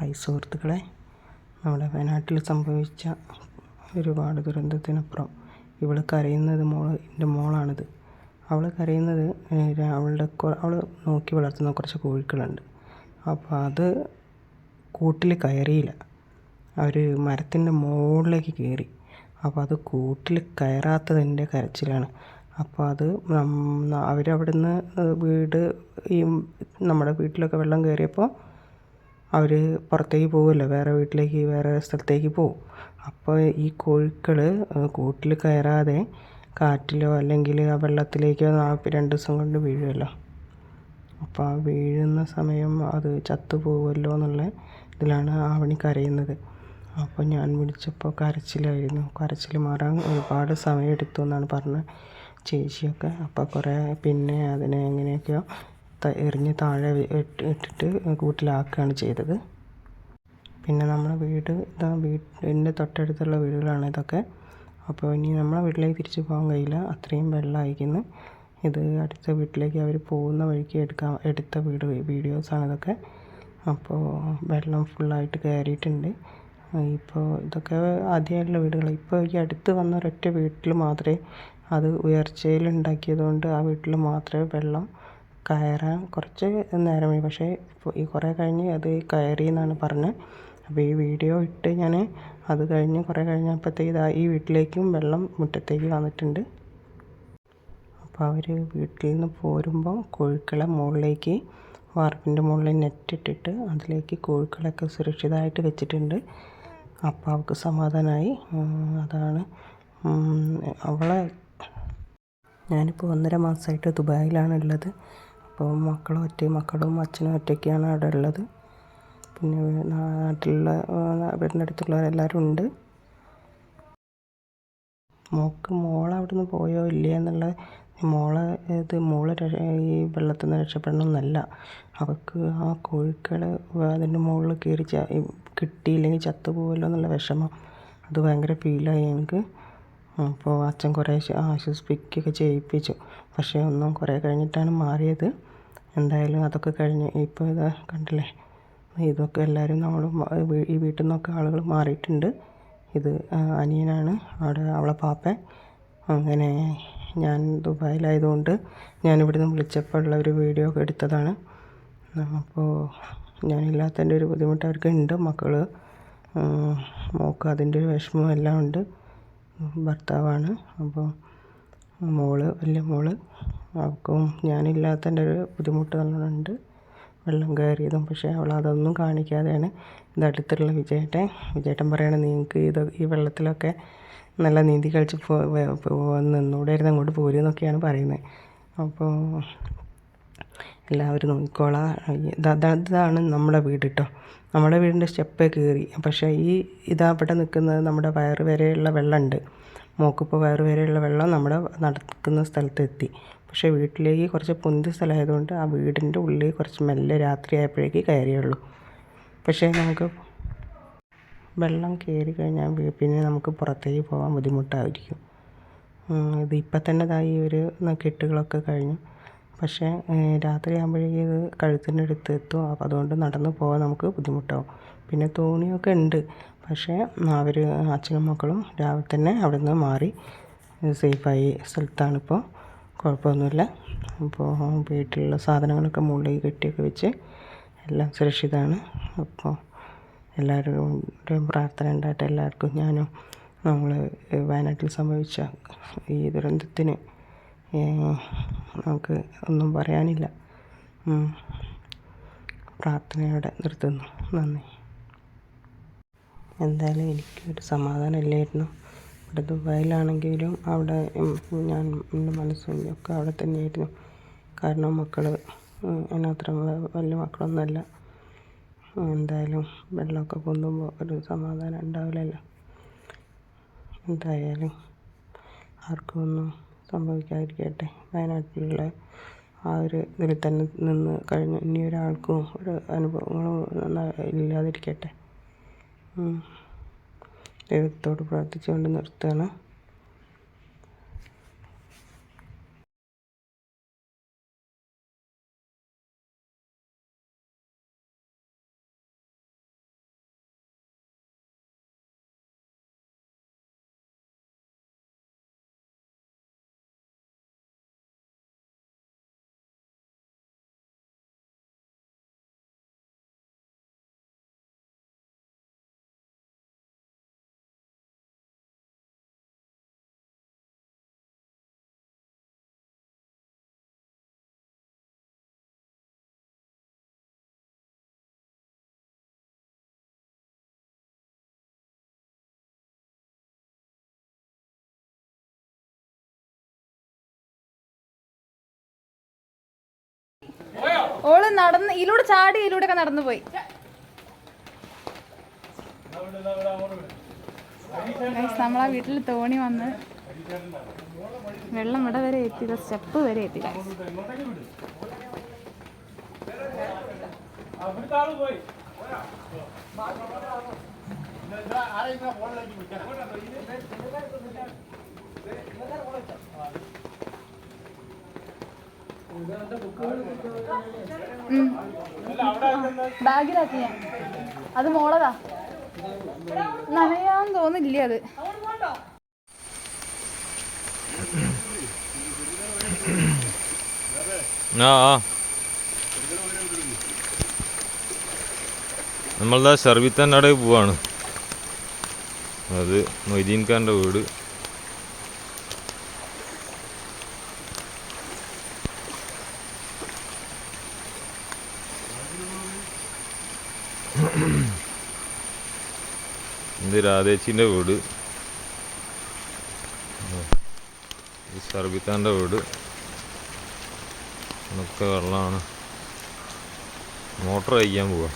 Hi സുഹൃത്തുക്കളെ. നമ്മുടെ വയനാട്ടിൽ സംഭവിച്ച ഒരുപാട് ദുരന്തത്തിനപ്പുറം ഇവൾ കരയുന്നത് മോൾ എന്റെ മോളാണിത്. അവൾ കരയുന്നത് അവളുടെ അവൾ നോക്കി വളർത്തുന്ന കുറച്ച് കോഴികളുണ്ട് അപ്പോൾ അത് കൂട്ടിൽ കയറിയില്ല. അവർ മരത്തിന്റെ മുകളിലേക്ക് കയറി. അപ്പോൾ അത് കൂട്ടിൽ കയറാത്തതിന്റെ കരച്ചിലാണ്. അപ്പോൾ അത് അവരവിടുന്ന് വീട് ഈ നമ്മുടെ വീട്ടിലൊക്കെ വെള്ളം കയറിയപ്പോൾ അവർ പുറത്തേക്ക് പോകുമല്ലോ വേറെ വീട്ടിലേക്ക് വേറെ സ്ഥലത്തേക്ക് പോകും അപ്പോൾ ഈ കോഴികൾ കൂട്ടിൽ കയറാതെ കാറ്റിലോ അല്ലെങ്കിൽ ആ വെള്ളത്തിലേക്കോ രണ്ട് ദിവസം കൊണ്ട് വീഴുമല്ലോ അപ്പോൾ ആ വീഴുന്ന സമയം അത് ചത്തു പോകുമല്ലോ എന്നുള്ള ഇതിലാണ് ആവണി കരയുന്നത്. അപ്പോൾ ഞാൻ വിളിച്ചപ്പോൾ കരച്ചിലായിരുന്നു. കരച്ചിൽ മാറാൻ ഒരുപാട് സമയം എടുത്തു എന്നാണ് പറഞ്ഞത് ചേച്ചിയൊക്കെ. അപ്പോൾ കുറേ പിന്നെ അതിനെ എങ്ങനെയൊക്കെയോ എറിഞ്ഞ് താഴെ ഇട്ടിട്ട് കൂട്ടിലാക്കുകയാണ് ചെയ്തത്. പിന്നെ നമ്മുടെ വീട് ഇതാ വീടിന്റെ തൊട്ടടുത്തുള്ള വീടുകളാണ് ഇതൊക്കെ. അപ്പോൾ ഇനി നമ്മളെ വീട്ടിലേക്ക് തിരിച്ചു പോകാൻ കഴിയില്ല. അത്രയും വെള്ളമായിരിക്കുന്നു. ഇത് അടുത്ത വീട്ടിലേക്ക് അവർ പോകുന്ന വഴിക്ക് എടുക്കാൻ എടുത്ത വീട് വീഡിയോസാണ് ഇതൊക്കെ. അപ്പോൾ വെള്ളം ഫുള്ളായിട്ട് കയറിയിട്ടുണ്ട്. ഇപ്പോൾ ഇതൊക്കെ ആദ്യമായിട്ടുള്ള വീടുകൾ ഇപ്പോൾ ഈ അടുത്ത് വന്ന ഒരൊറ്റ വീട്ടിൽ മാത്രമേ അത് ഉയർച്ചയിൽ ഉണ്ടാക്കിയതുകൊണ്ട് ആ വീട്ടിൽ മാത്രമേ വെള്ളം കയറാൻ കുറച്ച് നേരമായി പക്ഷേ ഈ കുറേ കഴിഞ്ഞ് അത് കയറി എന്നാണ് പറഞ്ഞത്. അപ്പോൾ ഈ വീഡിയോ ഇട്ട് ഞാൻ അത് കഴിഞ്ഞ് കുറേ കഴിഞ്ഞപ്പോഴത്തേക്ക് ഇതാ ഈ വീട്ടിലേക്കും വെള്ളം മുറ്റത്തേക്ക് വന്നിട്ടുണ്ട്. അപ്പോൾ അവർ വീട്ടിൽ നിന്ന് പോരുമ്പോൾ കോഴിക്കളെ മുകളിലേക്ക് വാർപ്പിന്റെ മുകളിൽ നെറ്റ് ഇട്ടിട്ട് അതിലേക്ക് കോഴിക്കളൊക്കെ സുരക്ഷിതമായിട്ട് വെച്ചിട്ടുണ്ട്. അപ്പോൾ അവൾക്ക് സമാധാനമായി. അതാണ്. അവളെ ഞാനിപ്പോൾ ഒന്നര മാസമായിട്ട് ദുബായിലാണ് ഉള്ളത് അപ്പോൾ മക്കളും ഒറ്റ മക്കളും അച്ഛനും ഒറ്റയ്ക്കാണ് അവിടെ ഉള്ളത്. പിന്നെ നാട്ടിലുള്ള വീടിന്റെ അടുത്തുള്ളവരെല്ലാവരും ഉണ്ട്. മോക്ക് മോൾ അവിടെ നിന്ന് പോയോ ഇല്ലയോ എന്നുള്ള മോളെ ഇത് മോൾ ഈ വെള്ളത്തിൽ നിന്ന് രക്ഷപ്പെടണമെന്നല്ല അവൾക്ക് ആ കോഴിക്കൾ അതിന്റെ മുകളിൽ കയറി കിട്ടിയില്ലെങ്കിൽ ചത്തുപോകുമല്ലോ എന്നുള്ള വിഷമം. അത് ഭയങ്കര ഫീലായി എനിക്ക് അപ്പോൾ അച്ഛൻ കുറേ ആശ്വസിപ്പിക്കുകയൊക്കെ ചെയ്യിപ്പിച്ചു. പക്ഷേ ഒന്നും കുറേ കഴിഞ്ഞിട്ടാണ് മാറിയത്. എന്തായാലും അതൊക്കെ കഴിഞ്ഞ് ഇപ്പോൾ ഇതാ കണ്ടില്ലേ? ഇതൊക്കെ എല്ലാവരും നമ്മൾ ഈ വീട്ടിൽ നിന്നൊക്കെ ആളുകൾ മാറിയിട്ടുണ്ട്. ഇത് അനിയനാണ് അവിടെ അവളെ പാപ്പ. അങ്ങനെ ഞാൻ ദുബായിലായതുകൊണ്ട് ഞാൻ ഇവിടുന്ന് വിളിച്ചപ്പോൾ ഉള്ള ഒരു വീഡിയോ ഒക്കെ എടുത്തതാണ്. അപ്പോൾ ഞാനില്ലാത്തതിന്റെ ഒരു ബുദ്ധിമുട്ട് അവർക്ക് ഉണ്ട് മക്കൾ മോക്ക് അതിന്റെ ഒരു വിഷമം എല്ലാം ഉണ്ട്. ഭർത്താവാണ് അപ്പോൾ മോൾ വലിയ മോൾ. അവൾക്കും ഞാനില്ലാത്തതിന്റെ ഒരു ബുദ്ധിമുട്ട് നല്ലോണമുണ്ട്. വെള്ളം കയറിയതും പക്ഷേ അവൾ അതൊന്നും കാണിക്കാതെയാണ് ഇത് അടുത്തുള്ള വിജയേട്ടൻ. വിജയേട്ടൻ പറയണത് നിങ്ങൾക്ക് ഇത് ഈ വെള്ളത്തിലൊക്കെ നല്ല നീന്തി കളിച്ച് നിന്നൂടായിരുന്നു അങ്ങോട്ട് പോരുമെന്നൊക്കെയാണ് പറയുന്നത്. അപ്പോൾ എല്ലാവരും നോക്കിക്കോളാം. ഇതാണ് നമ്മുടെ വീട് കേട്ടോ. നമ്മുടെ വീടിന്റെ സ്റ്റെപ്പ് കയറി പക്ഷേ ഈ ഇതാ ഇവിടെ നിൽക്കുന്നത് നമ്മുടെ വയറ് വരെയുള്ള വെള്ളമുണ്ട്. മോക്കിപ്പോൾ വയറ് വരെയുള്ള വെള്ളം നമ്മുടെ നടക്കുന്ന സ്ഥലത്തെത്തി. പക്ഷേ വീട്ടിലേക്ക് കുറച്ച് പൊന്ത് സ്ഥലമായതുകൊണ്ട് ആ വീടിന്റെ ഉള്ളിൽ കുറച്ച് മെല്ലെ രാത്രി ആയപ്പോഴേക്ക് കയറിയുള്ളൂ. പക്ഷേ നമുക്ക് വെള്ളം കയറി കഴിഞ്ഞാൽ പിന്നെ നമുക്ക് പുറത്തേക്ക് പോകാൻ ബുദ്ധിമുട്ടായിരിക്കും. ഇത് ഇപ്പം തന്നെ ഈ ഒരു കെട്ടുകളൊക്കെ കഴിഞ്ഞു. പക്ഷേ രാത്രി ആകുമ്പോഴേക്കും ഇത് കഴുത്തിന്റെ അടുത്ത് എത്തും. അപ്പോൾ അതുകൊണ്ട് നടന്നു പോകാൻ നമുക്ക് ബുദ്ധിമുട്ടാവും. പിന്നെ തോണിയൊക്കെ ഉണ്ട്. പക്ഷേ അവർ അച്ഛനും മക്കളും രാവിലെ തന്നെ അവിടെ നിന്ന് മാറി സേഫായി. സ്ഥലത്താണിപ്പോൾ. കുഴപ്പമൊന്നുമില്ല. അപ്പോൾ വീട്ടിലുള്ള സാധനങ്ങളൊക്കെ മുകളിലേക്ക് കെട്ടിയൊക്കെ വെച്ച് എല്ലാം സുരക്ഷിതമാണ്. അപ്പോൾ എല്ലാവരുടെയും പ്രാർത്ഥന ഉണ്ടായിട്ട് എല്ലാവർക്കും ഞാനും നമ്മൾ വയനാട്ടിൽ സംഭവിച്ച ഈ ദുരന്തത്തിന് നമുക്ക് ഒന്നും പറയാനില്ല. പ്രാർത്ഥനയോടെ നിർത്തുന്നു. നന്ദി. എന്തായാലും എനിക്കൊരു സമാധാനമില്ലായിരുന്നു. ഇവിടെ ദുബായിലാണെങ്കിലും അവിടെ ഞാൻ എന്റെ മനസ്സും ഒക്കെ അവിടെ തന്നെയായിരുന്നു. കാരണം മക്കൾ അതിനത്ര വലിയ മക്കളൊന്നുമല്ല. എന്തായാലും വെള്ളമൊക്കെ കൊന്നുമ്പോൾ ഒരു സമാധാനം ഉണ്ടാവില്ലല്ലോ. എന്തായാലും ആർക്കും ഒന്നും സംഭവിക്കാതിരിക്കട്ടെ. വയനാട്ടിലുള്ള ആ ഒരു ഇതിൽ തന്നെ നിന്ന് കഴിഞ്ഞ ഇനി ഒരാൾക്കും ഒരു അനുഭവങ്ങളും ഇല്ലാതിരിക്കട്ടെ. ദൈവത്തോട് പ്രാർത്ഥിച്ചുകൊണ്ട് നിർത്തുകയാണ്. നടന്ന് ഇതിലൂടെ ചാടി ഇതിലൂടെ ഒക്കെ നടന്നു പോയി നമ്മളാ വീട്ടിൽ തോണി വന്ന് വെള്ളം ഇവിടെ വരെ എത്തിയില്ല സ്റ്റെപ്പ് വരെ എത്തി guys. ബാഗിലാക്കി ഞാൻ. അത് മോളതാ. നനയാൻ തോന്നില്ല അത്? ആ ആ. നമ്മളുടെ ഷർവിത്താന്റെ അവിടെ പോവാണ്. അത് മൊയ്തീൻ ഖാന്റെ വീട്. ഇത് രാധേച്ചിന്റെ വീട്. ഇത് ഷർബിത്താന്റെ വീട്. ഇതൊക്കെ വെള്ളമാണ്. മോട്ടർ അയക്കാൻ പോവാ.